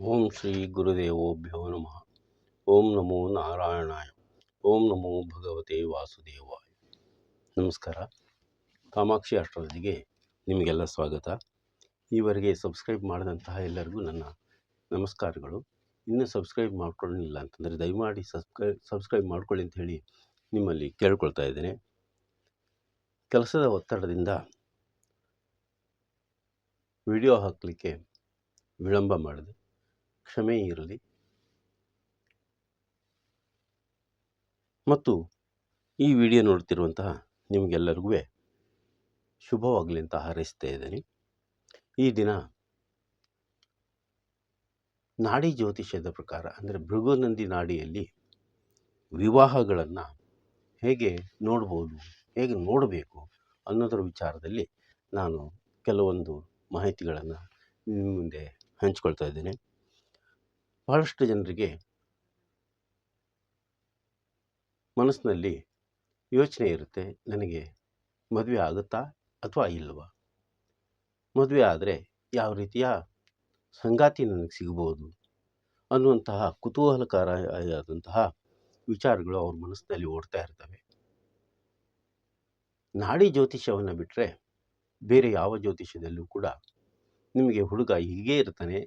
ಓಂ ಶ್ರೀ ಗುರುದೇವೋಭ್ಯೋ ನಮಃ. ಓಂ ನಮೋ ನಾರಾಯಣಾಯ. ಓಂ ನಮೋ ಭಗವತೆ ವಾಸುದೇವಾಯ. ನಮಸ್ಕಾರ. ಕಾಮಾಕ್ಷಿ ಅಷ್ಟರೊಂದಿಗೆ ನಿಮಗೆಲ್ಲ ಸ್ವಾಗತ. ಈವರೆಗೆ ಸಬ್ಸ್ಕ್ರೈಬ್ ಮಾಡಿದಂತಹ ಎಲ್ಲರಿಗೂ ನನ್ನ ನಮಸ್ಕಾರಗಳು. ಇನ್ನೂ ಸಬ್ಸ್ಕ್ರೈಬ್ ಮಾಡ್ಕೊಳ್ಳಿಲ್ಲ ಅಂತಂದರೆ ದಯಮಾಡಿ ಸಬ್ಸ್ಕ್ರೈ, ಸಬ್ಸ್ಕ್ರೈಬ್ ಮಾಡ್ಕೊಳ್ಳಿ ಅಂತ ಹೇಳಿ ನಿಮ್ಮಲ್ಲಿ ಕೇಳ್ಕೊಳ್ತಾ ಇದ್ದೇನೆ. ಕೆಲಸದ ಒತ್ತಡದಿಂದ ವಿಡಿಯೋ ಹಾಕಲಿಕ್ಕೆ ವಿಳಂಬ ಮಾಡಿದೆ. ಕ್ಷಮೆ ಇರಲಿ. ಮತ್ತು ಈ ವಿಡಿಯೋ ನೋಡ್ತಿರುವಂತಹ ನಿಮಗೆಲ್ಲರಿಗೂ ಶುಭವಾಗಲಿ ಅಂತ ಹಾರೈಸ್ತಾ ಇದ್ದೀನಿ. ಈ ದಿನ ನಾಡಿ ಜ್ಯೋತಿಷ್ಯದ ಪ್ರಕಾರ ಅಂದರೆ ಭೃಗುನಂದಿ ನಾಡಿಯಲ್ಲಿ ವಿವಾಹಗಳನ್ನು ಹೇಗೆ ನೋಡ್ಬೋದು, ಹೇಗೆ ನೋಡಬೇಕು ಅನ್ನೋದರ ವಿಚಾರದಲ್ಲಿ ನಾನು ಕೆಲವೊಂದು ಮಾಹಿತಿಗಳನ್ನು ನಿಮ್ಮ ಮುಂದೆ ಹಂಚ್ಕೊಳ್ತಾ ಇದ್ದೇನೆ. ಬಹಳಷ್ಟು ಜನರಿಗೆ ಮನಸ್ಸಿನಲ್ಲಿ ಯೋಚನೆ ಇರುತ್ತೆ, ನನಗೆ ಮದುವೆ ಆಗುತ್ತಾ ಅಥವಾ ಇಲ್ಲವಾ ಮದುವೆ ಆದರೆ ಯಾವ ರೀತಿಯ ಸಂಗಾತಿ ನನಗೆ ಸಿಗ್ಬೋದು ಅನ್ನುವಂತಹ ಕುತೂಹಲಕಾರಿಯಾದಂತಹ ವಿಚಾರಗಳು ಅವ್ರ ಮನಸ್ಸಿನಲ್ಲಿ ಓಡ್ತಾ ಇರ್ತವೆ. ನಾಡಿ ಜ್ಯೋತಿಷ್ಯವನ್ನು ಬಿಟ್ಟರೆ ಬೇರೆ ಯಾವ ಜ್ಯೋತಿಷ್ಯದಲ್ಲೂ ಕೂಡ ನಿಮಗೆ ಹುಡುಗ ಹೀಗೇ ಇರ್ತಾನೆ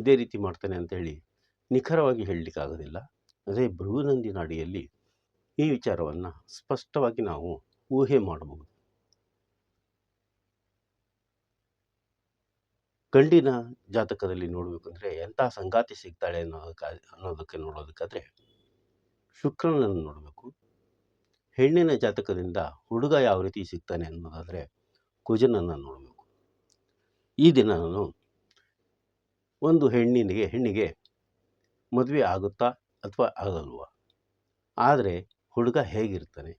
ಇದೇ ರೀತಿ ಮಾಡ್ತಾನೆ ಅಂತೇಳಿ ನಿಖರವಾಗಿ ಹೇಳಲಿಕ್ಕಾಗೋದಿಲ್ಲ. ಅದೇ ಭೃಗುನಂದಿನ ಅಡಿಯಲ್ಲಿ ಈ ವಿಚಾರವನ್ನು ಸ್ಪಷ್ಟವಾಗಿ ನಾವು ಊಹೆ ಮಾಡಬಹುದು. ಗಂಡಿನ ಜಾತಕದಲ್ಲಿ ನೋಡಬೇಕಂದ್ರೆ ಎಂಥ ಸಂಗಾತಿ ಸಿಗ್ತಾಳೆ ಅನ್ನೋದಕ್ಕೆ ಅನ್ನೋದಕ್ಕೆ ನೋಡೋದಕ್ಕಾದರೆ ಶುಕ್ರನನ್ನು ನೋಡಬೇಕು. ಹೆಣ್ಣಿನ ಜಾತಕದಿಂದ ಹುಡುಗ ಯಾವ ರೀತಿ ಸಿಗ್ತಾನೆ ಅನ್ನೋದಾದರೆ ಕುಜನನ್ನು ನೋಡಬೇಕು. ಈ ದಿನ ನಾನು ಒಂದು ಹೆಣ್ಣಿನಿಗೆ, ಹೆಣ್ಣಿಗೆ ಮದುವೆ ಆಗುತ್ತಾ ಅಥವಾ ಆಗಲ್ವಾ? ಆದರೆ ಹುಡುಗ ಹೇಗಿರ್ತಾನೆ?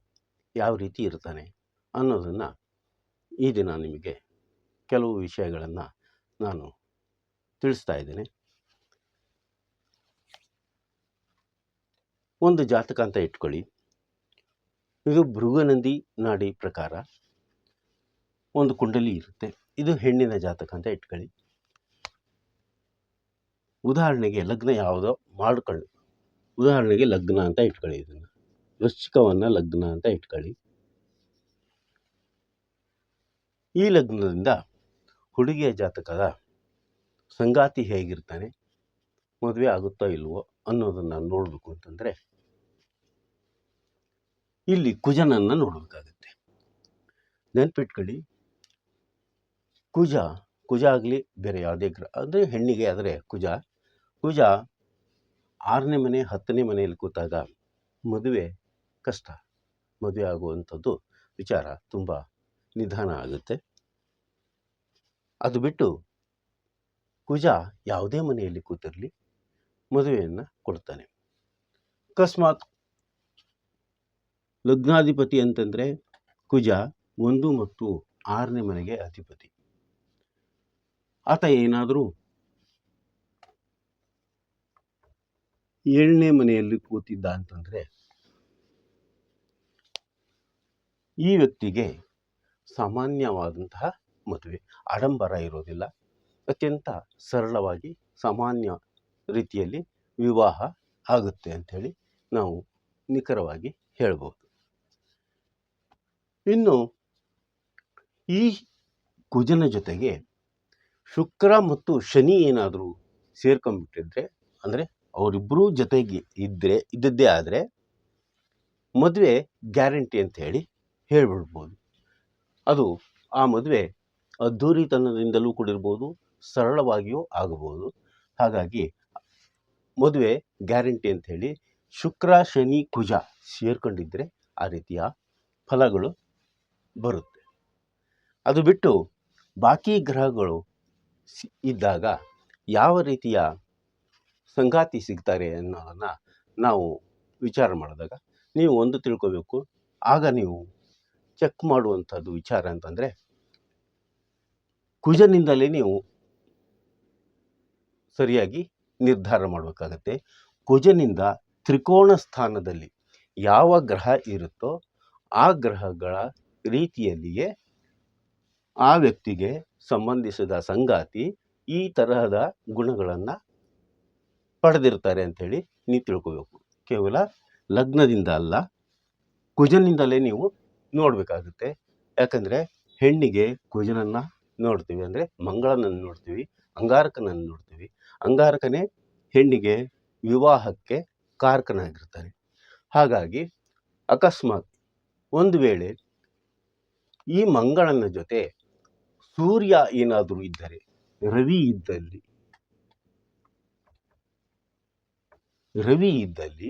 ಯಾವ ರೀತಿ ಇರ್ತಾನೆ? ಅನ್ನೋದನ್ನು ಈ ದಿನ ನಿಮಗೆ ಕೆಲವು ವಿಷಯಗಳನ್ನು ನಾನು ತಿಳಿಸ್ತಾ ಇದ್ದೇನೆ. ಒಂದು ಜಾತಕ ಅಂತ ಇಟ್ಕೊಳ್ಳಿ. ಇದು ಭೃಗನಂದಿ ನಾಡಿ ಪ್ರಕಾರ ಒಂದು ಕುಂಡಲಿ ಇರುತ್ತೆ. ಇದು ಹೆಣ್ಣಿನ ಜಾತಕ ಅಂತ ಇಟ್ಕೊಳ್ಳಿ. ಉದಾಹರಣೆಗೆ ಲಗ್ನ ಯಾವುದೋ ಮಾಡ್ಕೊಳ್ಳಿ. ಉದಾಹರಣೆಗೆ ಲಗ್ನ ಅಂತ ಇಟ್ಕೊಳ್ಳಿ ಇದನ್ನು. ವೃಶ್ಚಿಕವನ್ನು ಲಗ್ನ ಅಂತ ಇಟ್ಕೊಳ್ಳಿ. ಈ ಲಗ್ನದಿಂದ ಹುಡುಗಿಯ ಜಾತಕದ ಸಂಗಾತಿ ಹೇಗಿರ್ತಾನೆ, ಮದುವೆ ಆಗುತ್ತೋ ಇಲ್ವೋ ಅನ್ನೋದನ್ನು ನೋಡಬೇಕು ಅಂತಂದರೆ, ಇಲ್ಲಿ ಕುಜನನ್ನು ನೋಡಬೇಕಾಗುತ್ತೆ. ನೆನ್ಪಿಟ್ಕೊಳ್ಳಿ. ಕುಜ ಕುಜ ಆಗಲಿ ಬೇರೆ ಯಾವುದೇ ಗ್ರಹ ಅಂದರೆ ಹೆಣ್ಣಿಗೆ ಆದರೆ ಕುಜ ಕುಜ ಆರನೇ ಮನೆ, ಹತ್ತನೇ ಮನೆಯಲ್ಲಿ ಕೂತಾಗ ಮದುವೆ ಕಷ್ಟ. ಮದುವೆ ಆಗುವಂಥದ್ದು ವಿಚಾರ ತುಂಬ ನಿಧಾನ ಆಗುತ್ತೆ. ಅದು ಬಿಟ್ಟು ಕುಜ ಯಾವುದೇ ಮನೆಯಲ್ಲಿ ಕೂತಿರಲಿ, ಮದುವೆಯನ್ನು ಕೊಡ್ತಾನೆ. ಅಕಸ್ಮಾತ್ ಲಗ್ನಾಧಿಪತಿ ಅಂತಂದರೆ ಕುಜ ಒಂದು ಮತ್ತು ಆರನೇ ಮನೆಗೆ ಅಧಿಪತಿ. ಆತ ಏನಾದರೂ ಏಳನೇ ಮನೆಯಲ್ಲಿ ಕೂತಿದ್ದ ಅಂತಂದರೆ, ಈ ವ್ಯಕ್ತಿಗೆ ಸಾಮಾನ್ಯವಾದಂತಹ ಮದುವೆ, ಆಡಂಬರ ಇರೋದಿಲ್ಲ. ಅತ್ಯಂತ ಸರಳವಾಗಿ ಸಾಮಾನ್ಯ ರೀತಿಯಲ್ಲಿ ವಿವಾಹ ಆಗುತ್ತೆ ಅಂಥೇಳಿ ನಾವು ನಿಖರವಾಗಿ ಹೇಳ್ಬೋದು. ಇನ್ನು ಈ ಕುಜನ ಜೊತೆಗೆ ಶುಕ್ರ ಮತ್ತು ಶನಿ ಏನಾದರೂ ಸೇರ್ಕೊಂಡ್ಬಿಟ್ಟಿದ್ರೆ, ಅಂದರೆ ಅವರಿಬ್ಬರೂ ಜೊತೆಗೆ ಇದ್ದರೆ ಇದ್ದದ್ದೇ ಆದರೆ ಮದುವೆ ಗ್ಯಾರಂಟಿ ಅಂತ ಹೇಳಿ ಹೇಳ್ಬಿಡ್ಬೋದು. ಅದು ಆ ಮದುವೆ ಅದ್ಧೂರಿತನದಿಂದಲೂ ಕೂಡಿರ್ಬೋದು, ಸರಳವಾಗಿಯೂ ಆಗಬಹುದು. ಹಾಗಾಗಿ ಮದುವೆ ಗ್ಯಾರಂಟಿ ಅಂತ ಹೇಳಿ ಶುಕ್ರ, ಶನಿ, ಕುಜ ಸೇರ್ಕೊಂಡಿದ್ದರೆ ಆ ರೀತಿಯ ಫಲಗಳು ಬರುತ್ತೆ. ಅದು ಬಿಟ್ಟು ಬಾಕಿ ಗ್ರಹಗಳು ಇದ್ದಾಗ ಯಾವ ರೀತಿಯ ಸಂಗಾತಿ ಸಿಗ್ತಾರೆ ಅನ್ನೋದನ್ನು ನಾವು ವಿಚಾರ ಮಾಡಿದಾಗ ನೀವು ಒಂದು ತಿಳ್ಕೋಬೇಕು. ಆಗ ನೀವು ಚೆಕ್ ಮಾಡುವಂಥದ್ದು ವಿಚಾರ ಅಂತಂದರೆ ಕುಜನಿಂದಲೇ ನೀವು ಸರಿಯಾಗಿ ನಿರ್ಧಾರ ಮಾಡಬೇಕಾಗತ್ತೆ. ಕುಜನಿಂದ ತ್ರಿಕೋಣ ಸ್ಥಾನದಲ್ಲಿ ಯಾವ ಗ್ರಹ ಇರುತ್ತೋ ಆ ಗ್ರಹಗಳ ರೀತಿಯಲ್ಲಿಯೇ ಆ ವ್ಯಕ್ತಿಗೆ ಸಂಬಂಧಿಸಿದ ಸಂಗಾತಿ ಈ ತರಹದ ಗುಣಗಳನ್ನು ಪಡೆದಿರ್ತಾರೆ ಅಂಥೇಳಿ ನೀವು ತಿಳ್ಕೋಬೇಕು. ಕೇವಲ ಲಗ್ನದಿಂದ ಅಲ್ಲ, ಕುಜನಿಂದಲೇ ನೀವು ನೋಡಬೇಕಾಗುತ್ತೆ. ಯಾಕಂದರೆ ಹೆಣ್ಣಿಗೆ ಕುಜನನ್ನು ನೋಡ್ತೀವಿ, ಅಂದರೆ ಮಂಗಳನನ್ನು ನೋಡ್ತೀವಿ, ಅಂಗಾರಕನನ್ನು ನೋಡ್ತೀವಿ. ಅಂಗಾರಕನೇ ಹೆಣ್ಣಿಗೆ ವಿವಾಹಕ್ಕೆ ಕಾರಕನಾಗಿರ್ತಾನೆ ಹಾಗಾಗಿ ಅಕಸ್ಮಾತ್ ಒಂದು ವೇಳೆ ಈ ಮಂಗಳನ ಜೊತೆ ಸೂರ್ಯ ಏನಾದರೂ ಇದ್ದರೆ, ರವಿ ಇದ್ದಲ್ಲಿ ರವಿ ಇದ್ದಲ್ಲಿ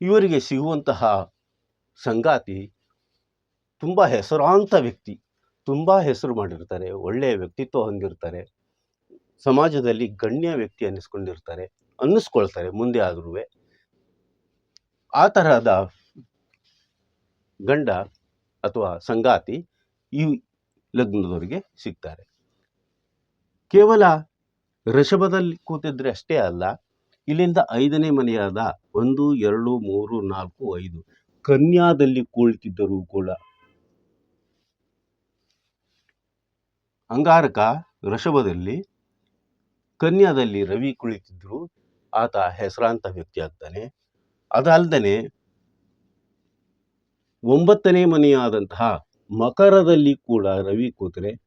ಇವರಿಗೆ ಸಿಗುವಂತಹ ಸಂಗಾತಿ ತುಂಬ ಹೆಸರಾಂತ ವ್ಯಕ್ತಿ, ತುಂಬ ಹೆಸರು ಮಾಡಿರ್ತಾರೆ, ಒಳ್ಳೆಯ ವ್ಯಕ್ತಿತ್ವ ಹೊಂದಿರ್ತಾರೆ, ಸಮಾಜದಲ್ಲಿ ಗಣ್ಯ ವ್ಯಕ್ತಿ ಅನ್ನಿಸ್ಕೊಂಡಿರ್ತಾರೆ, ಅನ್ನಿಸ್ಕೊಳ್ತಾರೆ ಮುಂದೆ ಆದ್ರೂ ಆ ತರಹದ ಗಂಡ ಅಥವಾ ಸಂಗಾತಿ ಈ ಲಗ್ನದವರಿಗೆ ಸಿಗ್ತಾರೆ. ಕೇವಲ ಋಷಭದಲ್ಲಿ ಕೂತಿದ್ರೆ ಅಷ್ಟೇ ಅಲ್ಲ, ಇಲ್ಲಿಂದ ಐದನೇ ಮನೆಯಾದ ಒಂದು, ಎರಡು, ಮೂರು, ನಾಲ್ಕು, ಐದು ಕನ್ಯಾದಲ್ಲಿ ಕುಳಿತಿದ್ದರೂ ಕೂಡ. ಅಂಗಾರಕ ಋಷಭದಲ್ಲಿ ಕನ್ಯಾದಲ್ಲಿ ರವಿ ಕುಳಿತಿದ್ರು. ಆತ ಹೆಸರಾಂತ ವ್ಯಕ್ತಿ ಆಗ್ತಾನೆ ಅದಲ್ಲದೆ ಒಂಬತ್ತನೇ ಮನೆಯಾದಂತಹ ಮಕರದಲ್ಲಿ ಕೂಡ ರವಿ ಕೂತರೆ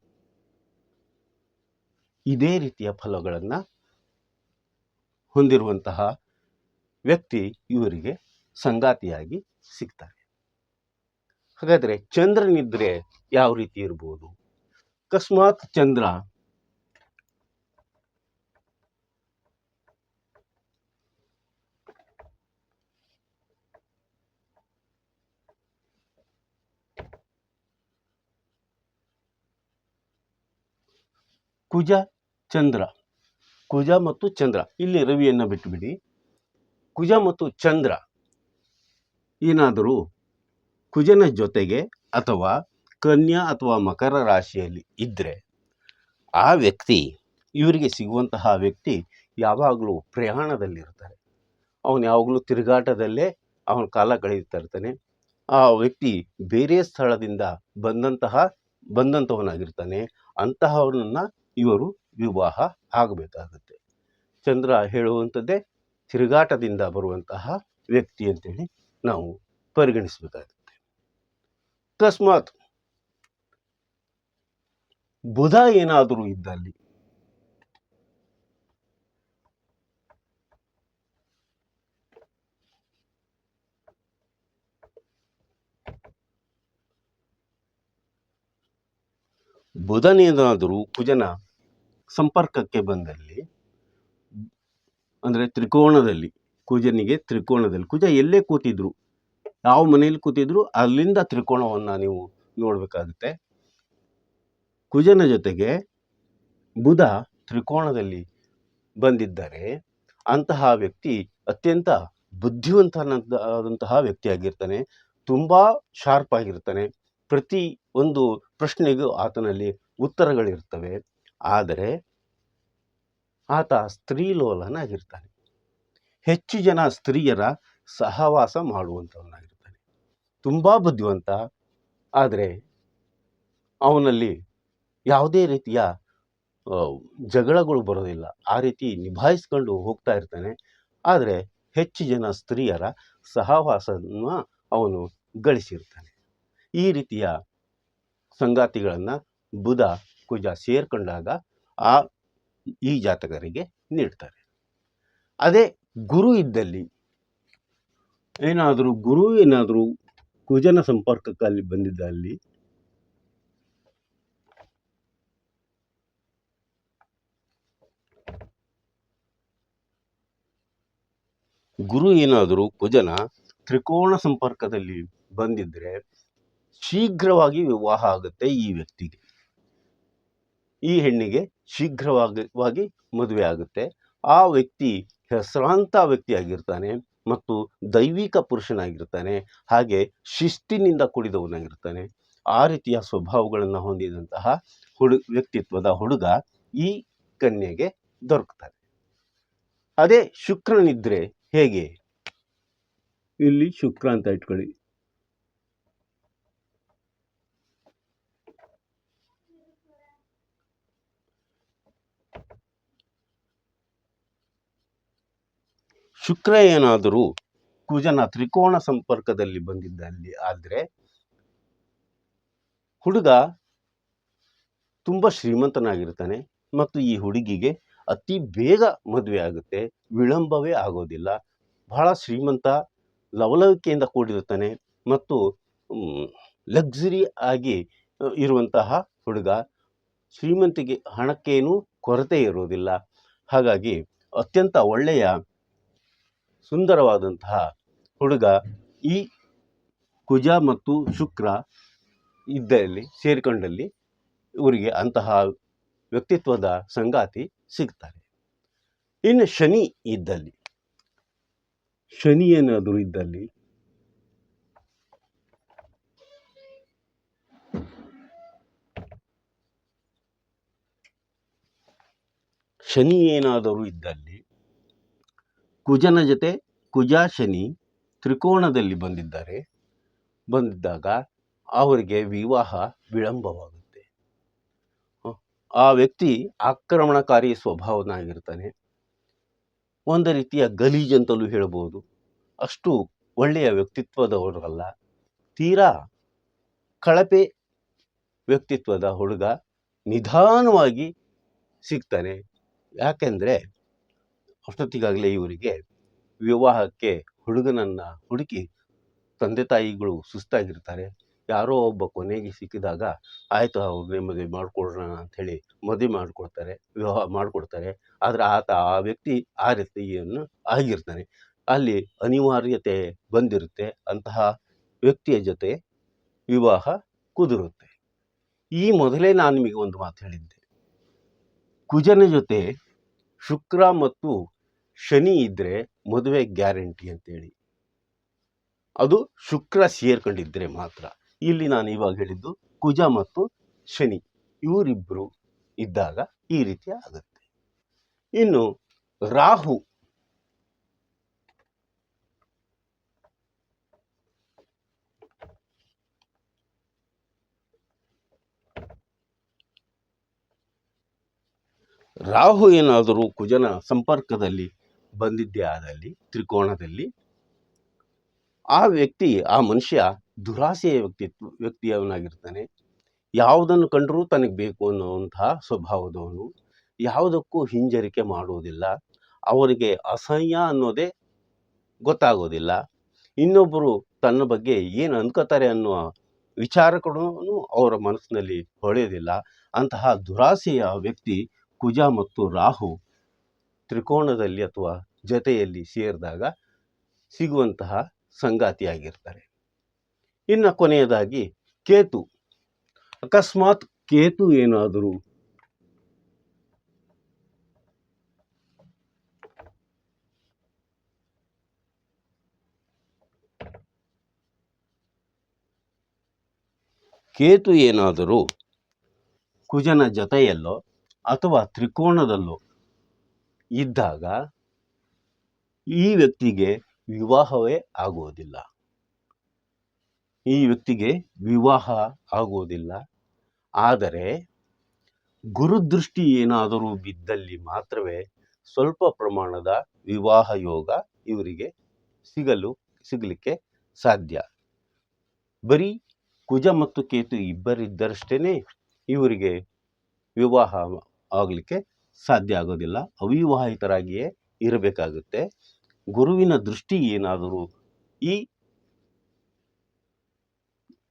ಇದೇ ರೀತಿಯ ಫಲಗಳನ್ನು ಹೊಂದಿರುವಂತಹ ವ್ಯಕ್ತಿ ಇವರಿಗೆ ಸಂಗಾತಿಯಾಗಿ ಸಿಗ್ತಾರೆ. ಹಾಗಾದರೆ ಚಂದ್ರನಿದ್ರೆ ಯಾವ ರೀತಿ ಇರ್ಬೋದು? ಅಕಸ್ಮಾತ್ ಚಂದ್ರ ಕುಜ ಚಂದ್ರ. ಕುಜ ಮತ್ತು ಚಂದ್ರ. ಇಲ್ಲಿ ರವಿಯನ್ನು ಬಿಟ್ಟುಬಿಡಿ ಕುಜ ಮತ್ತು ಚಂದ್ರ. ಏನಾದರೂ ಕುಜನ ಜೊತೆಗೆ ಅಥವಾ ಕನ್ಯಾ ಅಥವಾ ಮಕರ ರಾಶಿಯಲ್ಲಿ ಇದ್ದರೆ ಆ ವ್ಯಕ್ತಿ, ಇವರಿಗೆ ಸಿಗುವಂತಹ ವ್ಯಕ್ತಿ ಯಾವಾಗಲೂ ಪ್ರಯಾಣದಲ್ಲಿರ್ತಾರೆ. ಅವನು ಯಾವಾಗಲೂ ತಿರುಗಾಟದಲ್ಲೇ ಅವನ ಕಾಲ ಕಳೆಯುತ್ತಾ ಇರ್ತಾನೆ. ಆ ವ್ಯಕ್ತಿ ಬೇರೆ ಸ್ಥಳದಿಂದ ಬಂದಂತಹ ಬಂದಂಥವನಾಗಿರ್ತಾನೆ ಅಂತಹವನನ್ನು ಇವರು ವಿವಾಹ ಆಗಬೇಕಾಗುತ್ತೆ. ಚಂದ್ರ ಹೇಳುವಂಥದ್ದೇ ತಿರುಗಾಟದಿಂದ ಬರುವಂತಹ ವ್ಯಕ್ತಿ ಅಂತೇಳಿ ನಾವು ಪರಿಗಣಿಸಬೇಕಾಗುತ್ತೆ. ಅಕಸ್ಮಾತ್ ಬುಧ ಏನಾದರೂ ಇದ್ದಲ್ಲಿ ಬುಧನೇನಾದರೂ ಕುಜನ ಸಂಪರ್ಕಕ್ಕೆ ಬಂದಲ್ಲಿ, ಅಂದರೆ ತ್ರಿಕೋಣದಲ್ಲಿ ಕುಜನಿಗೆ ತ್ರಿಕೋಣದಲ್ಲಿ ಕುಜ ಎಲ್ಲೇ ಕೂತಿದ್ರು, ಯಾವ ಮನೆಯಲ್ಲಿ ಕೂತಿದ್ರು, ಅಲ್ಲಿಂದ ತ್ರಿಕೋಣವನ್ನು ನೀವು ನೋಡಬೇಕಾಗುತ್ತೆ. ಕುಜನ ಜೊತೆಗೆ ಬುಧ ತ್ರಿಕೋಣದಲ್ಲಿ ಬಂದಿದ್ದರೆ, ಅಂತಹ ವ್ಯಕ್ತಿ ಅತ್ಯಂತ ಬುದ್ಧಿವಂತನಾದಂತಹ ವ್ಯಕ್ತಿಯಾಗಿರ್ತಾನೆ, ತುಂಬ ಶಾರ್ಪ್ ಆಗಿರ್ತಾನೆ. ಪ್ರತಿ ಒಂದು ಪ್ರಶ್ನೆಗೂ ಆತನಲ್ಲಿ ಉತ್ತರಗಳಿರ್ತವೆ. ಆದರೆ ಆತ ಸ್ತ್ರೀಲೋಲನಾಗಿರ್ತಾನೆ. ಹೆಚ್ಚು ಜನ ಸ್ತ್ರೀಯರ ಸಹವಾಸ ಮಾಡುವಂಥವನಾಗಿರ್ತಾನೆ. ತುಂಬ ಬುದ್ಧಿವಂತ, ಆದರೆ ಅವನಲ್ಲಿ ಯಾವುದೇ ರೀತಿಯ ಜಗಳಗಳು ಬರೋದಿಲ್ಲ. ಆ ರೀತಿ ನಿಭಾಯಿಸ್ಕೊಂಡು ಹೋಗ್ತಾ ಇರ್ತಾನೆ. ಆದರೆ ಹೆಚ್ಚು ಜನ ಸ್ತ್ರೀಯರ ಸಹವಾಸವನ್ನು ಅವನು ಗಳಿಸಿರ್ತಾನೆ. ಈ ರೀತಿಯ ಸಂಗಾತಿಗಳನ್ನು ಬುಧ ಕುಜ ಸೇರ್ಕೊಂಡಾಗ ಆ ಈ ಜಾತಕರಿಗೆ ನೀಡ್ತಾರೆ. ಅದೇ ಗುರು ಇದ್ದಲ್ಲಿ ಏನಾದರೂ ಗುರು ಏನಾದರೂ ಕುಜನ ಸಂಪರ್ಕಕ್ಕೆ ಬಂದಿದ್ದಲ್ಲಿ ಗುರು ಏನಾದರೂ ಕುಜನ ತ್ರಿಕೋಣ ಸಂಪರ್ಕದಲ್ಲಿ ಬಂದಿದ್ದರೆ ಶೀಘ್ರವಾಗಿ ವಿವಾಹ ಆಗುತ್ತೆ ಈ ವ್ಯಕ್ತಿಗೆ. ಈ ಹೆಣ್ಣಿಗೆ ಶೀಘ್ರವಾಗಿ ಮದುವೆ ಆಗುತ್ತೆ. ಆ ವ್ಯಕ್ತಿ ಹೆಸರಾಂತ ವ್ಯಕ್ತಿಯಾಗಿರ್ತಾನೆ ಮತ್ತು ದೈವಿಕ ಪುರುಷನಾಗಿರ್ತಾನೆ, ಹಾಗೆ ಶಿಸ್ತಿನಿಂದ ಕೂಡಿದವನಾಗಿರ್ತಾನೆ. ಆ ರೀತಿಯ ಸ್ವಭಾವಗಳನ್ನು ಹೊಂದಿದಂತಹ ಹುಡು, ವ್ಯಕ್ತಿತ್ವದ ಹುಡುಗ ಈ ಕನ್ಯೆಗೆ ದೊರಕ್ತಾನೆ. ಅದೇ ಶುಕ್ರನಿದ್ರೆ ಹೇಗೆ? ಇಲ್ಲಿ ಶುಕ್ರ ಅಂತ ಇಟ್ಕೊಳ್ಳಿ. ಶುಕ್ರ ಏನಾದರೂ ಕುಜನ ತ್ರಿಕೋಣ ಸಂಪರ್ಕದಲ್ಲಿ ಬಂದಿದ್ದಲ್ಲಿ ಆದರೆ ಹುಡುಗ ತುಂಬ ಶ್ರೀಮಂತನಾಗಿರ್ತಾನೆ ಮತ್ತು ಈ ಹುಡುಗಿಗೆ ಅತಿ ಬೇಗ ಮದುವೆ ಆಗುತ್ತೆ, ವಿಳಂಬವೇ ಆಗೋದಿಲ್ಲ, ಬಹಳ ಶ್ರೀಮಂತ ಲವಲವಿಕೆಯಿಂದ ಕೂಡಿರುತ್ತಾನೆ ಮತ್ತು ಲಕ್ಸುರಿ ಆಗಿ ಇರುವಂತಹ ಹುಡುಗ ಶ್ರೀಮಂತಿಗೆ ಹಣಕ್ಕೇನೂ ಕೊರತೆ ಇರೋದಿಲ್ಲ ಹಾಗಾಗಿ ಅತ್ಯಂತ ಒಳ್ಳೆಯ ಸುಂದರವಾದಂತಹ ಹುಡುಗ ಈ ಕುಜ ಮತ್ತು ಶುಕ್ರ ಇದ್ದಲ್ಲಿ ಸೇರಿಕೊಂಡಲ್ಲಿ ಇವರಿಗೆ ಅಂತಹ ವ್ಯಕ್ತಿತ್ವದ ಸಂಗಾತಿ ಸಿಗ್ತಾರೆ. ಇನ್ನು ಶನಿ ಇದ್ದಲ್ಲಿ, ಶನಿ ಏನಾದರೂ ಇದ್ದಲ್ಲಿ, ಶನಿ ಏನಾದರೂ ಇದ್ದಲ್ಲಿ ಕುಜನ ಜೊತೆ ಕುಜ ಶನಿ ತ್ರಿಕೋಣದಲ್ಲಿ ಬಂದಿದ್ದಾರೆ. ಬಂದಿದ್ದಾಗ ಅವರಿಗೆ ವಿವಾಹ ವಿಳಂಬವಾಗುತ್ತೆ. ಆ ವ್ಯಕ್ತಿ ಆಕ್ರಮಣಕಾರಿ ಸ್ವಭಾವನಾಗಿರ್ತಾನೆ. ಒಂದು ರೀತಿಯ ಗಲೀಜಂತಲೂ ಹೇಳ್ಬೋದು. ಅಷ್ಟು ಒಳ್ಳೆಯ ವ್ಯಕ್ತಿತ್ವದವರಲ್ಲ. ತೀರಾ ಕಳಪೆ ವ್ಯಕ್ತಿತ್ವದ ಹುಡುಗ ನಿಧಾನವಾಗಿ ಸಿಗ್ತಾನೆ. ಯಾಕೆಂದರೆ ಅಷ್ಟೊತ್ತಿಗಾಗಲೇ ಇವರಿಗೆ ವಿವಾಹಕ್ಕೆ ಹುಡುಗನನ್ನು ಹುಡುಕಿ ತಂದೆ ತಾಯಿಗಳು ಸುಸ್ತಾಗಿರ್ತಾರೆ. ಯಾರೋ ಒಬ್ಬ ಕೊನೆಗೆ ಸಿಕ್ಕಿದಾಗ, ಆಯಿತು ಅವ್ರನ್ನೇ ಮದುವೆ ಮಾಡಿಕೊಡೋಣ ಅಂಥೇಳಿ ಮದುವೆ ಮಾಡಿಕೊಡ್ತಾರೆ, ವಿವಾಹ ಮಾಡಿಕೊಡ್ತಾರೆ. ಆದರೆ ಆತ ಆ ವ್ಯಕ್ತಿ ಆ ರೀತಿಯನ್ನು ಆಗಿರ್ತಾನೆ. ಅಲ್ಲಿ ಅನಿವಾರ್ಯತೆ ಬಂದಿರುತ್ತೆ, ಅಂತಹ ವ್ಯಕ್ತಿಯ ಜೊತೆ ವಿವಾಹ ಕುದುರುತ್ತೆ. ಈ ಮೊದಲೇ ನಾನು ನಿಮಗೆ ಒಂದು ಮಾತು ಹೇಳಿದ್ದೆ. ಕುಜನ ಜೊತೆ ಶುಕ್ರ ಮತ್ತು ಶನಿ ಇದ್ದರೆ ಮದುವೆ ಗ್ಯಾರಂಟಿ ಅಂತೇಳಿ. ಅದು ಶುಕ್ರ ಸೇರ್ಕೊಂಡಿದ್ದರೆ ಮಾತ್ರ. ಇಲ್ಲಿ ನಾನು ಇವಾಗ ಹೇಳಿದ್ದು ಕುಜ ಮತ್ತು ಶನಿ ಇವರಿಬ್ಬರು ಇದ್ದಾಗ ಈ ರೀತಿ ಆಗುತ್ತೆ. ಇನ್ನು ರಾಹು. ರಾಹು ಏನಾದರೂ ಕುಜನ ಸಂಪರ್ಕದಲ್ಲಿ ಬಂದಿದ್ದೇ ಆದಲ್ಲಿ ತ್ರಿಕೋಣದಲ್ಲಿ ಆ ವ್ಯಕ್ತಿ, ಆ ಮನುಷ್ಯ ದುರಾಸೆಯ ವ್ಯಕ್ತಿತ್ವ, ವ್ಯಕ್ತಿಯವನಾಗಿರ್ತಾನೆ. ಯಾವುದನ್ನು ಕಂಡರೂ ತನಗೆ ಬೇಕು ಅನ್ನುವಂತಹ ಸ್ವಭಾವದವನು. ಯಾವುದಕ್ಕೂ ಹಿಂಜರಿಕೆ ಮಾಡುವುದಿಲ್ಲ ಅವರಿಗೆ ಅಸಹ್ಯ ಅನ್ನೋದೇ ಗೊತ್ತಾಗೋದಿಲ್ಲ. ಇನ್ನೊಬ್ಬರು ತನ್ನ ಬಗ್ಗೆ ಏನು ಅನ್ಕೋತಾರೆ ಅನ್ನುವ ವಿಚಾರ ಕೂಡ ಅವರ ಮನಸ್ಸಿನಲ್ಲಿ ಹೊಳೆಯೋದಿಲ್ಲ ಅಂತಹ ದುರಾಸೆಯ ವ್ಯಕ್ತಿ ಕುಜ ಮತ್ತು ರಾಹು ತ್ರಿಕೋಣದಲ್ಲಿ ಅಥವಾ ಜೊತೆಯಲ್ಲಿ ಸೇರಿದಾಗ ಸಿಗುವಂತಹ ಸಂಗಾತಿಯಾಗಿರ್ತಾರೆ. ಇನ್ನು ಕೊನೆಯದಾಗಿ ಕೇತು. ಅಕಸ್ಮಾತ್ ಕೇತು ಏನಾದರೂ ಕೇತು ಏನಾದರೂ ಕುಜನ ಜೊತೆಯಲ್ಲೋ ಅಥವಾ ತ್ರಿಕೋಣದಲ್ಲೋ ಇದ್ದಾಗ ಈ ವ್ಯಕ್ತಿಗೆ ವಿವಾಹವೇ ಆಗುವುದಿಲ್ಲ. ಈ ವ್ಯಕ್ತಿಗೆ ವಿವಾಹ ಆಗುವುದಿಲ್ಲ. ಆದರೆ ಗುರುದೃಷ್ಟಿ ಏನಾದರೂ ಬಿದ್ದಲ್ಲಿ ಮಾತ್ರವೇ ಸ್ವಲ್ಪ ಪ್ರಮಾಣದ ವಿವಾಹ ಯೋಗ ಇವರಿಗೆ ಸಿಗಲು, ಸಿಗಲಿಕ್ಕೆ ಸಾಧ್ಯ. ಬರೀ ಕುಜ ಮತ್ತು ಕೇತು ಇಬ್ಬರಿದ್ದರಷ್ಟೇ ಇವರಿಗೆ ವಿವಾಹ ಆಗಲಿಕ್ಕೆ ಸಾಧ್ಯ ಆಗೋದಿಲ್ಲ. ಅವಿವಾಹಿತರಾಗಿಯೇ ಇರಬೇಕಾಗುತ್ತೆ. ಗುರುವಿನ ದೃಷ್ಟಿ ಏನಾದರೂ ಈ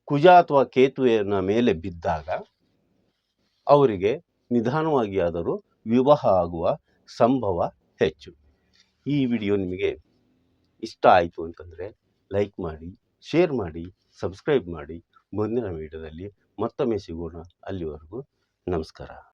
ಕುಜ ಅಥವಾ ಕೇತುವೆಯನ್ನ ಮೇಲೆ ಬಿದ್ದಾಗ ಅವರಿಗೆ ನಿಧಾನವಾಗಿ ಆದರೂ ವಿವಾಹ ಆಗುವ ಸಂಭವ ಹೆಚ್ಚು. ಈ ವಿಡಿಯೋ ನಿಮಗೆ ಇಷ್ಟ ಆಯಿತು ಅಂತಂದರೆ ಲೈಕ್ ಮಾಡಿ, ಶೇರ್ ಮಾಡಿ, ಸಬ್ಸ್ಕ್ರೈಬ್ ಮಾಡಿ. ಮುಂದಿನ ವಿಡಿಯೋದಲ್ಲಿ ಮತ್ತೊಮ್ಮೆ ಸಿಗೋಣ ಅಲ್ಲಿವರೆಗೂ. ನಮಸ್ಕಾರ.